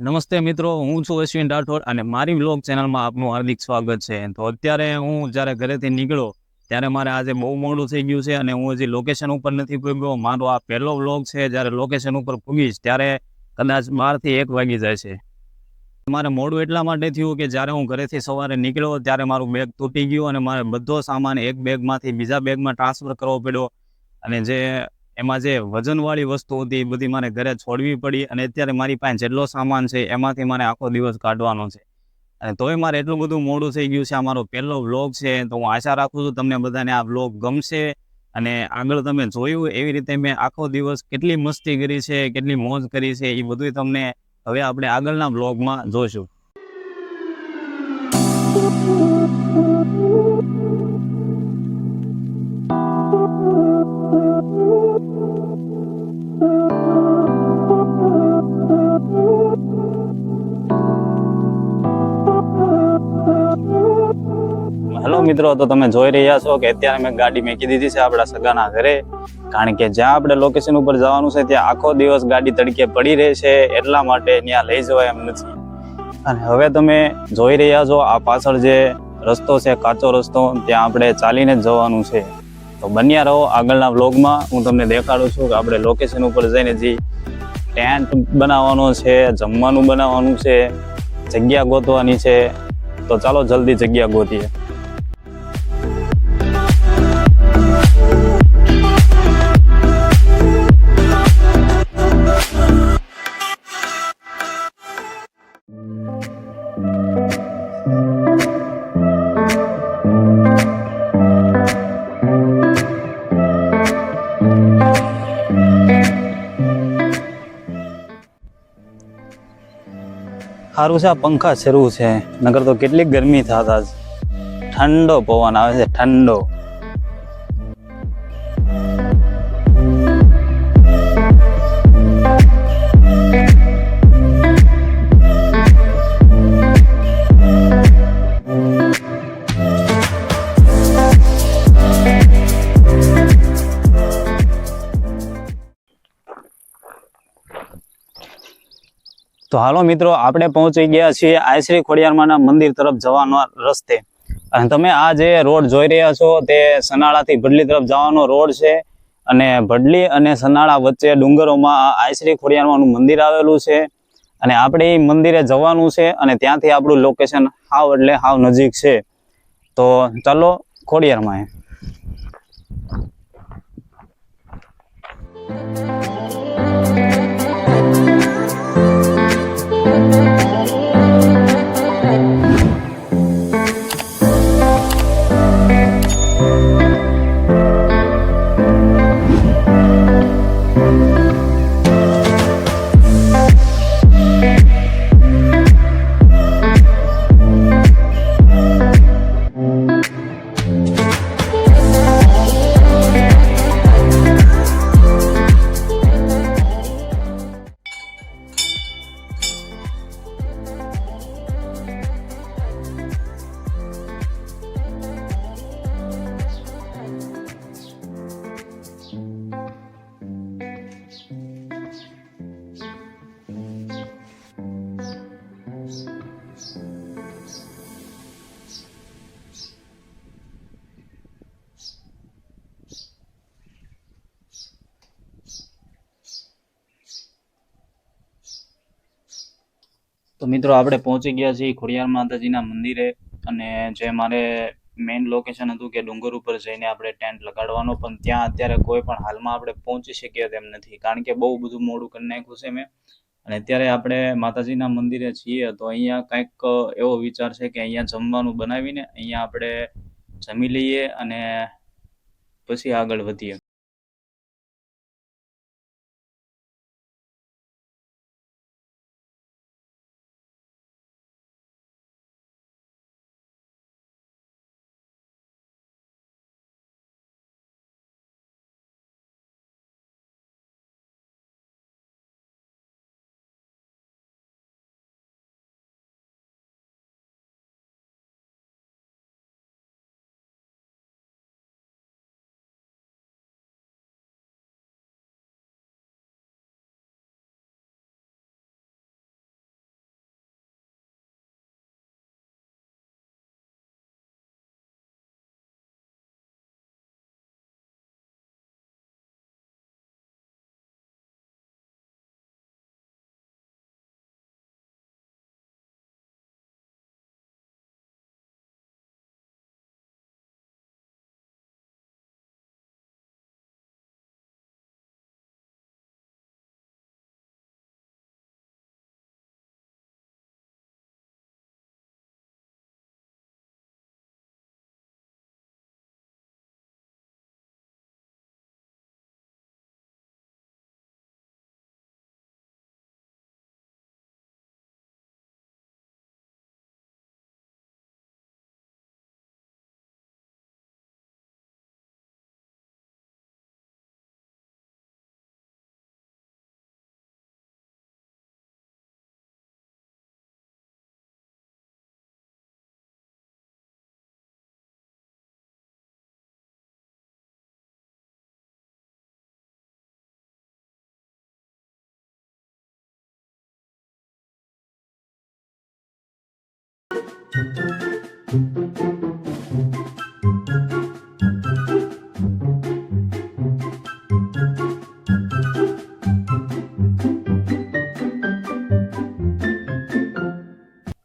નમસ્તે મિત્રો, હું છું અશ્વિન રાઠોડ અને મારી વ્લોગ ચેનલમાં આપનું હાર્દિક સ્વાગત છે. તો અત્યારે હું જ્યારે ઘરેથી નીકળ્યો, ત્યારે મારે આજે બહુ મોડું થઈ ગયું છે અને હું હજી લોકેશન ઉપર નથી પૂગ્યો. મારો આ પહેલો વ્લોગ છે, જ્યારે લોકેશન ઉપર પૂગીશ, ત્યારે કદાચ બારથી એક વાગી જાય છે. મારે મોડું એટલા માટે થયું કે જ્યારે હું ઘરેથી સવારે નીકળ્યો, ત્યારે મારું બેગ તૂટી ગયું અને મારે બધો સામાન એક બેગમાંથી બીજા બેગમાં ટ્રાન્સફર કરવો પડ્યો. અને જે એમાં જે વજનવાળી વસ્તુ હતી એ બધી મારે ઘરે છોડવી પડી અને અત્યારે મારી પાસે જેટલો સામાન છે એમાંથી મારે આખો દિવસ કાઢવાનો છે. અને તોય મારે એટલું બધું મોડું થઈ ગયું છે, આ મારો પહેલો વ્લોગ છે, તો હું આશા રાખું છું તમને બધાને આ વ્લોગ ગમશે અને આગળ તમે જોયું એવી રીતે મેં આખો દિવસ કેટલી મસ્તી કરી છે, કેટલી મોજ કરી છે, એ બધું તમને હવે આપણે આગળના વ્લોગમાં જોઈશું. મિત્રો, તો તમે જોઈ રહ્યા છો કે અત્યારે મેં ગાડી મેકી દીધી છે આપણા સગાના ઘરે. કારણ કે જ્યાં આપણે લોકેશન ઉપર જવાનું છે, ત્યાં આખો દિવસ ગાડી તડકે પડી રહે છે, એટલા માટે ત્યાં લઈ જવાય એમ નથી. અને હવે તમે જોઈ રહ્યા છો, આ પાછળ જે રસ્તો છે, કાચો રસ્તો, ત્યાં આપણે ચાલીને જ જવાનું છે. તો બન્યા રહો આગળના વ્લોગમાં. હું તમને દેખાડું છું કે આપણે લોકેશન ઉપર જઈને જે ટેન્ટ બનાવવાનો છે, જમવાનું બનાવવાનું છે, જગ્યા ગોતવાની છે. તો ચાલો જલ્દી જગ્યા ગોતીએ. સારું છે, આ પંખા શરૂ છે. નગર તો કેટલી ગરમી થતા ઠંડો પવન આવે છે, ઠંડો. તો હાલો મિત્રો, આપણે પહોંચી ગયા છીએ આયશ્રી ખોડિયારમાંના મંદિર તરફ જવાનો રસ્તે. અને તમે આ જે રોડ જોઈ રહ્યા છો, તે સનાળાથી ભડલી તરફ જવાનો રોડ છે. અને ભડલી અને સનાળા વચ્ચે ડુંગરોમાં આ આયશ્રી ખોડિયારમાંનું મંદિર આવેલું છે. અને આપણે એ મંદિરે જવાનું છે અને ત્યાંથી આપણું લોકેશન હાવ એટલે હાવ નજીક છે. તો ચાલો ખોડિયારમાં તો મિત્રો આપણે પહોંચી ગયા છીએ ખોડિયાર માતાજીના મંદિરે અને જે મારે મેઇન લોકેશન હતું કે ડુંગર ઉપર જઈને આપણે ટેન્ટ લગાડવાનો, પણ ત્યાં અત્યારે કોઈ પણ હાલમાં આપણે પહોંચી શકીએ તેમ નથી. કારણ કે બહુ બધું મોડું કરી નાખ્યું છે મેં. અને અત્યારે આપણે માતાજીના મંદિરે છીએ, તો અહીંયા કંઈક એવો વિચાર છે કે અહીંયા જમવાનું બનાવીને અહીંયા આપણે જમી લઈએ અને પછી આગળ વધીએ.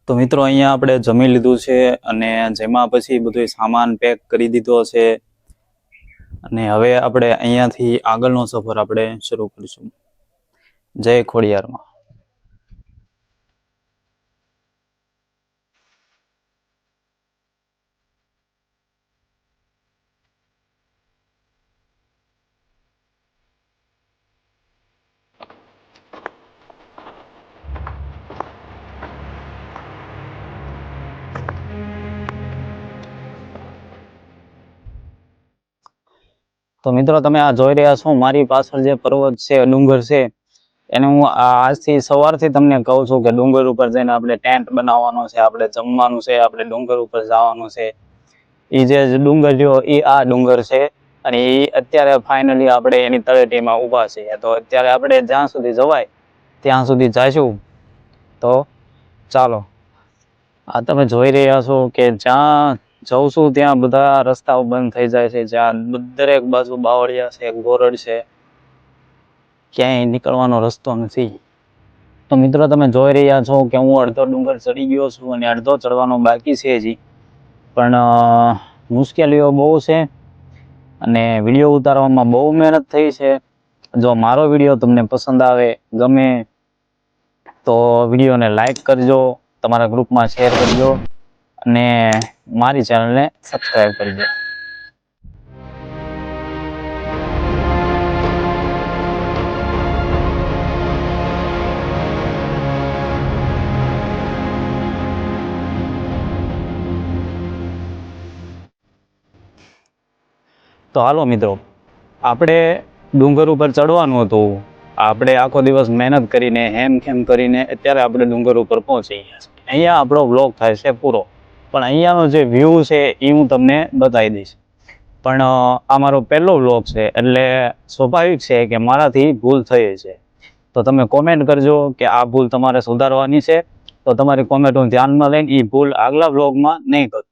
તો મિત્રો, અહીંયા આપણે જમી લીધું છે અને જેમાં પછી બધું સામાન પેક કરી દીધો છે. અને હવે આપણે અહીંયાથી આગળનો સફર આપણે શરૂ કરીશું. જય ખોડિયારમાં. તો મિત્રો, તમે આ જોઈ રહ્યા છો મારી પાછળ જે પર્વત છે, ડુંગર છે, એને હું આજથી સવારથી તમને કહું છું કે ડુંગર ઉપર જઈને આપણે ટેન્ટ બનાવવાનો છે, આપણે જમવાનું છે, આપણે ડુંગર ઉપર જવાનું છે. એ જે ડુંગર રહ્યો એ આ ડુંગર છે અને એ અત્યારે ફાઇનલી આપણે એની તળેટીમાં ઊભા છીએ. તો અત્યારે આપણે જ્યાં સુધી જવાય, ત્યાં સુધી જઈશું તો ચાલો, આ તમે જોઈ રહ્યા છો કે જ્યાં જઉં છું ત્યાં બધા રસ્તાઓ બંધ થઈ જાય છે, જ્યાં દરેક બાજુ બાવળિયા છે, ગોરડ છે. ક્યાંય નીકળવાનો રસ્તો નથી. તો મિત્રો, તમે જોઈ રહ્યા છો કે હું અડધો ડુંગર ચડી ગયો છું અને અડધો ચડવાનો બાકી છે હજી. પણ મુશ્કેલીઓ બહુ છે અને વીડિયો ઉતારવામાં બહુ મહેનત થઈ છે. જો મારો વીડિયો તમને પસંદ આવે, ગમે, તો વિડીયોને લાઈક કરજો, તમારા ગ્રુપમાં શેર કરજો અને મારી ચેનલને સબસ્ક્રાઈબ કરજો. તો હાલો મિત્રો, આપણે ડુંગર ઉપર ચડવાનું હતું. આપણે આખો દિવસ મહેનત કરીને હેમ ખેમ કરીને અત્યારે આપણે ડુંગર ઉપર પહોંચી ગયા છીએ. અહીંયા આપણો વ્લોગ થાય છે પૂરો. પણ અહીંયાનો જે વ્યૂ છે એ હું તમને બતાવી દઈશ. પણ આ મારો પહેલો વ્લોગ છે, એટલે સ્વાભાવિક છે કે મારાથી ભૂલ થઈ છે. તો તમે કોમેન્ટ કરજો કે આ ભૂલ તમારે સુધારવાની છે. તો તમારી કોમેન્ટ હું ધ્યાનમાં લઈને એ ભૂલ આગલા વ્લોગમાં નહીં કરું.